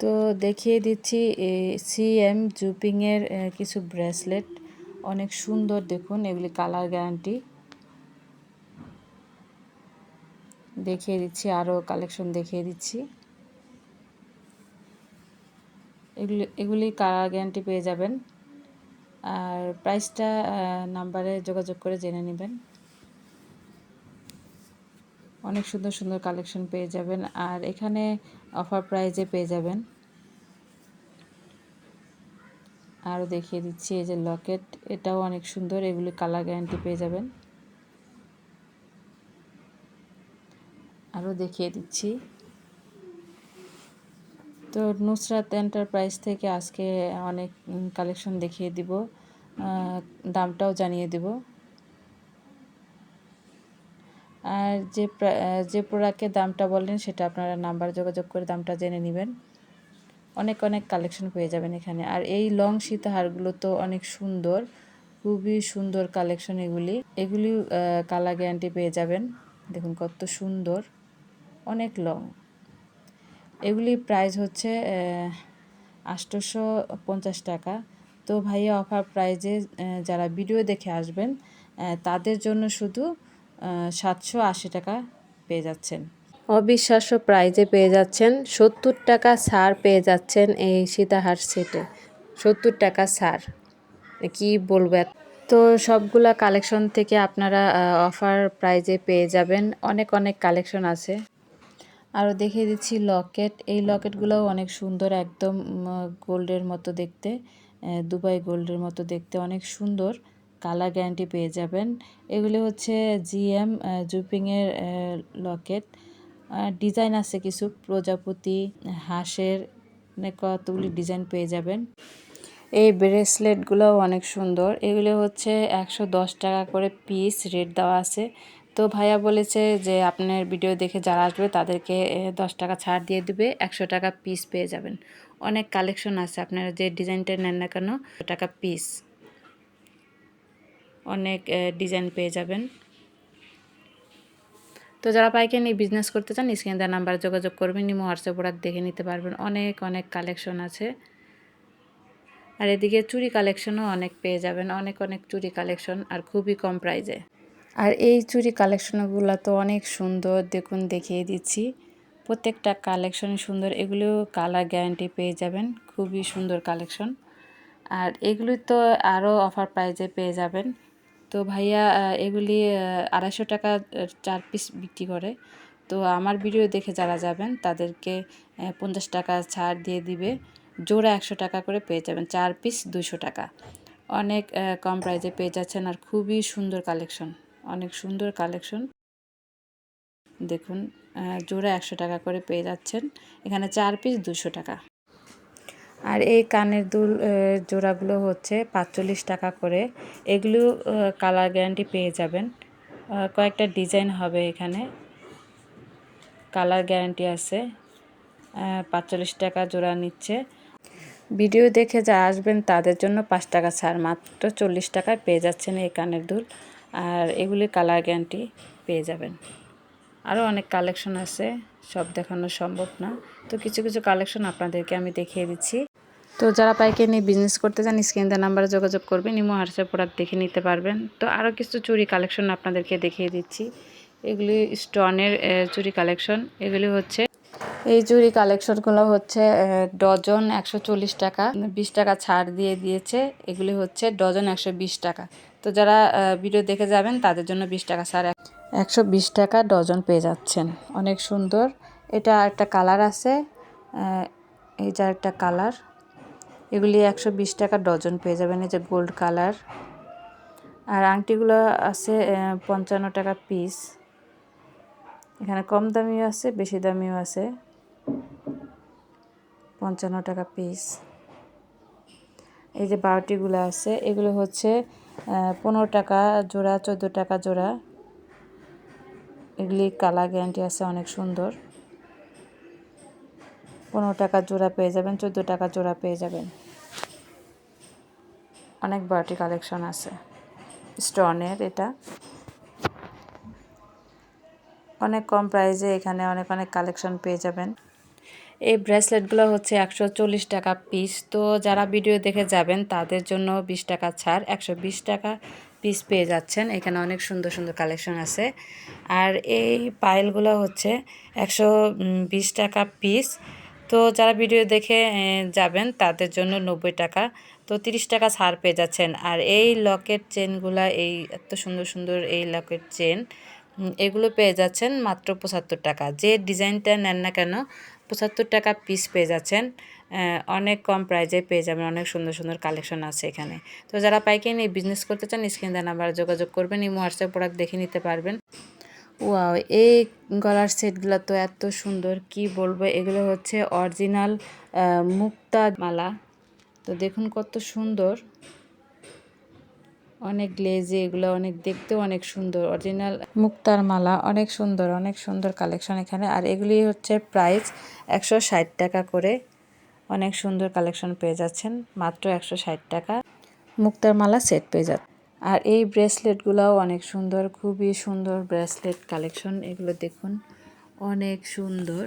তো দেখিয়ে দিচ্ছি সিএম জুপিংয়ের কিছু ব্রেসলেট অনেক সুন্দর দেখুন, এগুলি কালার গ্যারান্টি দেখিয়ে দিচ্ছি, আরও কালেকশন দেখিয়ে দিচ্ছি। এগুলি এগুলি কালার গ্যারান্টি পেয়ে যাবেন। আর প্রাইসটা নাম্বারে যোগাযোগ করে জেনে নেবেন। অনেক সুন্দর সুন্দর কালেকশন পেয়ে যাবেন। আর এখানে অফার প্রাইজে পেয়ে যাবেন। আরও দেখিয়ে দিচ্ছি, এই যে লকেট এটাও অনেক সুন্দর, এগুলি কালার গ্যারান্টি পেয়ে যাবেন। আরও দেখিয়ে দিচ্ছি। তো নুসরাত এন্টারপ্রাইজ থেকে আজকে অনেক কালেকশন দেখিয়ে দিব। দামটাও জানিয়ে দিব। আর যে যে প্রোডাক্টের দামটা বললেন, সেটা আপনারা নাম্বার যোগাযোগ করে দামটা জেনে নেবেন। অনেক অনেক কালেকশন পেয়ে যাবেন এখানে। আর এই লং সীতাহারগুলো তো অনেক সুন্দর, খুবই সুন্দর কালেকশন এগুলি। এগুলি কালার গ্যারান্টি পেয়ে যাবেন। দেখুন কত সুন্দর, অনেক লং এগুলি প্রাইস হচ্ছে আটশোশো পঞ্চাশ টাকা। তো ভাইয়া অফার প্রাইজে যারা ভিডিও দেখে আসবেন তাদের জন্য শুধু সাতশো আশি টাকা পেয়ে যাচ্ছেন। অবিশ্বাস্য প্রাইজে পেয়ে যাচ্ছেন সত্তর টাকা ছাড় পেয়ে যাচ্ছেন এই সীতাহার সেটে। সত্তর টাকা ছাড়। কি বলব তো সবগুলা কালেকশন থেকে আপনারা অফার প্রাইজে পেয়ে যাবেন। অনেক অনেক কালেকশন আছে। আরও দেখিয়ে দিচ্ছি লকেট। এই লকেটগুলোও অনেক সুন্দর, একদম গোল্ডের মতো দেখতে। দুবাই গোল্ডের মতো দেখতে অনেক সুন্দর। কালার গ্যারান্টি পেয়ে যাবেন। এগুলি হচ্ছে জিএম জুপিংয়ের লকেট। ডিজাইন আছে কিছু, প্রজাপতি, হাঁসের মানে কতগুলি ডিজাইন পেয়ে যাবেন। এই ব্রেসলেটগুলোও অনেক সুন্দর। এগুলো হচ্ছে একশো দশ টাকা করে পিস, রেট দেওয়া আছে। তো ভাইয়া বলেছে যে আপনার ভিডিও দেখে যারা আসবে তাদেরকে দশ টাকা ছাড় দিয়ে দেবে, একশো টাকা পিস পেয়ে যাবেন। অনেক কালেকশন আছে, আপনারা যে ডিজাইনটা নেন না কেন টাকা পিস। অনেক ডিজাইন পেয়ে যাবেন। তো যারা পাইকারি বিজনেস করতে চান, স্ক্রিন দেওয়ার নাম্বার যোগাযোগ করবেন, নিমো হোয়াটসঅ্যাপ প্রোডাক্ট দেখে নিতে পারবেন। অনেক অনেক কালেকশন আছে। আর এদিকে চুরি কালেকশনও অনেক পেয়ে যাবেন। অনেক অনেক চুরি কালেকশন আর খুবই কম প্রাইজে আর এই চুরি কালেকশনগুলো তো অনেক সুন্দর, দেখুন, দেখিয়ে দিচ্ছি। প্রত্যেকটা কালেকশন সুন্দর, এগুলো কালার গ্যারান্টি পেয়ে যাবেন। খুবই সুন্দর কালেকশন আর এগুলি তো আরও অফার প্রাইজে পেয়ে যাবেন। তো ভাইয়া এগুলি আড়াইশো টাকা চার পিস বিক্রি করে। তো আমার ভিডিও দেখে যারা যাবেন, তাদেরকে পঞ্চাশ টাকা ছাড় দিয়ে দিবে। জোড়া একশো টাকা করে পেয়ে যাবেন, চার পিস দুশো টাকা। অনেক কম প্রাইজে পেয়ে যাচ্ছেন আর খুবই সুন্দর কালেকশন অনেক সুন্দর কালেকশন দেখুন জোড়া একশো টাকা করে পেয়ে যাচ্ছেন, এখানে চার পিস দুশো টাকা। আর এই কানের দুল জোড়াগুলো হচ্ছে পাঁচচল্লিশ টাকা করে। এগুলো কালার গ্যারান্টি পেয়ে যাবেন। কয়েকটা ডিজাইন হবে এখানে। কালার গ্যারান্টি আছে। পাঁচচল্লিশ টাকা জোড়া নিচ্ছে। ভিডিও দেখে যা আসবেন তাদের জন্য পাঁচ টাকা ছাড়। মাত্র চল্লিশ টাকায় পেয়ে যাচ্ছেন এই কানের দুল। আর এগুলি কালার গ্যারান্টি পেয়ে যাবেন। আরও অনেক কালেকশন আছে। সব দেখানো সম্ভব না। তো কিছু কিছু কালেকশন আপনাদেরকে আমি দেখিয়ে দিচ্ছি। তো যারা পাইকারি নিয়ে বিজনেস করতে চান স্ক্রিন দেওয়ার নাম্বারে যোগাযোগ করবেন ইমো হোয়াটসঅ্যাপ প্রোডাক্ট দেখে নিতে পারবেন। তো আরও কিছু চুরি কালেকশন আপনাদেরকে দেখিয়ে দিচ্ছি। এগুলি স্টোনের চুরি কালেকশন এগুলি হচ্ছে, এই চুরি কালেকশনগুলো হচ্ছে ডজন একশো চল্লিশ টাকা, বিশ টাকা ছাড় দিয়ে দিয়েছে। এগুলি হচ্ছে ডজন একশো বিশ টাকা। তো যারা ভিডিও দেখে যাবেন, তাদের জন্য বিশ টাকা ছাড় একশো বিশ টাকা ডজন পেয়ে যাচ্ছেন। অনেক সুন্দর। এটা একটা কালার আছে এই যা একটা কালার এগুলি একশো বিশ টাকা ডজন পেয়ে যাবেন, এই যে গোল্ড কালার। আর আংটিগুলো আছে পঞ্চান্ন টাকা পিস। এখানে কম দামিও আছে, বেশি দামিও আছে। পঞ্চান্ন টাকা পিস। এই যে বারোটিগুলো আছে, এগুলো হচ্ছে পনেরো টাকা জোড়া, চোদ্দ টাকা জোড়া। এগুলি কালার গ্যারান্টি আছে, অনেক সুন্দর। পনেরো টাকা জোড়া পেয়ে যাবেন, চোদ্দ টাকা জোড়া পেয়ে যাবেন। অনেক বারোটি কালেকশন আছে, স্টোনের এটা। অনেক কম প্রাইসে এখানে অনেক অনেক কালেকশন পেয়ে যাবেন। এই ব্রেসলেটগুলো হচ্ছে একশো চল্লিশ টাকা পিস। তো যারা ভিডিও দেখে যাবেন, তাদের জন্য বিশ টাকা ছাড়, একশো বিশ টাকা পিস পেয়ে যাচ্ছেন। এখানে অনেক সুন্দর সুন্দর কালেকশন আছে। আর এই পাইলগুলো হচ্ছে একশো বিশ টাকা পিস। তো যারা ভিডিও দেখে যাবেন, তাদের জন্য নব্বই টাকা। তো তিরিশ টাকা ছাড় পেয়ে যাচ্ছেন। আর এই লকেট চেনগুলা, এই এত সুন্দর সুন্দর এই লকেট চেন এগুলো পেয়ে যাচ্ছেন মাত্র পঁচাত্তর টাকা। যে ডিজাইনটা নেন না কেন, পঁচাত্তর টাকা পিস পেয়ে যাচ্ছেন। অনেক কম প্রাইজে পেয়ে যাবেন। অনেক সুন্দর সুন্দর কালেকশন আছে এখানে। তো যারা পাইকারি নিয়ে বিজনেস করতে চান স্ক্রিন দেন নাম্বার যোগাযোগ করবেন। এই হোয়াটসঅ্যাপ প্রোডাক্ট দেখে নিতে পারবেন। ওয়াও, এই গলার সেটগুলো তো এত সুন্দর, কি বলব? এগুলো হচ্ছে অরিজিনাল মুক্তা মালা তো দেখুন কত সুন্দর। অনেক গ্লেজি এগুলো, অনেক দেখতেও অনেক সুন্দর। অরিজিনাল মুক্তার মালা অনেক সুন্দর অনেক সুন্দর কালেকশন এখানে। আর এগুলি হচ্ছে প্রাইস একশো ষাট টাকা করে। অনেক সুন্দর কালেকশন পেয়ে যাচ্ছেন, মাত্র একশো ষাট টাকা। মুক্তার মালা সেট পেয়ে যাচ্ছে আর এই ব্রেসলেটগুলোও অনেক সুন্দর, খুবই সুন্দর ব্রেসলেট কালেকশন এগুলো দেখুন, অনেক সুন্দর।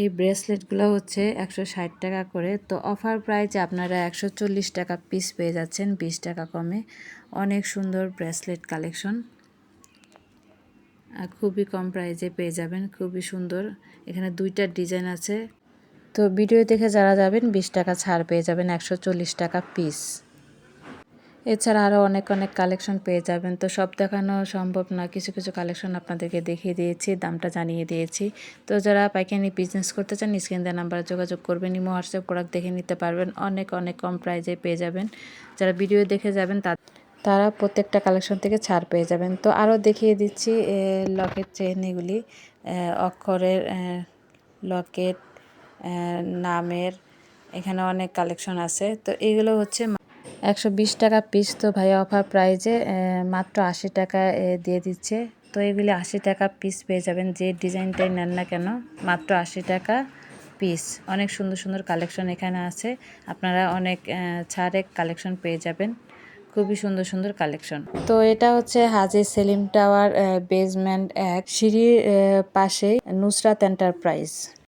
এই ব্রেসলেটগুলো হচ্ছে একশো ষাট টাকা করে। তো অফার প্রাইসে আপনারা একশো চল্লিশ টাকা পিস পেয়ে যাচ্ছেন, বিশ টাকা কমে। অনেক সুন্দর ব্রেসলেট কালেকশন আর খুবই কম প্রাইসে পেয়ে যাবেন, খুবই সুন্দর। এখানে দুইটা ডিজাইন আছে। তো ভিডিও দেখে যারা যাবেন, বিশ টাকা ছাড় পেয়ে যাবেন একশো চল্লিশ টাকা পিস এছাড়া আরও অনেক অনেক কালেকশন পেয়ে যাবেন। তো সব দেখানো সম্ভব না কিছু কিছু কালেকশন আপনাদেরকে দেখিয়ে দিয়েছি, দামটা জানিয়ে দিয়েছি। তো যারা পাইকারি বিজনেস করতে চান, স্ক্রিন দেওয়া নাম্বারে যোগাযোগ করবেন, ইমো, হোয়াটসঅ্যাপ প্রোডাক্ট দেখে নিতে পারবেন। অনেক অনেক কম প্রাইজে পেয়ে যাবেন। যারা ভিডিও দেখে যাবেন, তা তারা প্রত্যেকটা কালেকশন থেকে ছাড় পেয়ে যাবেন। তো আরও দেখিয়ে দিচ্ছি লকেট চেন এগুলি। অক্ষরের লকেট নামের, এখানে অনেক কালেকশন আছে। তো এগুলো হচ্ছে একশো বিশ টাকা পিস তো ভাই অফার প্রাইজে মাত্র আশি টাকা দিয়ে দিচ্ছে। তো এগুলি আশি টাকা পিস পেয়ে যাবেন, যে ডিজাইনটাই নেন না কেন, মাত্র আশি টাকা পিস অনেক সুন্দর সুন্দর কালেকশন এখানে আছে। আপনারা অনেক ছাড়ে কালেকশন পেয়ে যাবেন। খুবই সুন্দর সুন্দর কালেকশন তো এটা হচ্ছে হাজি সেলিম টাওয়ার বেসমেন্ট এক। সিঁড়ির পাশেই নুসরাত এন্টারপ্রাইজ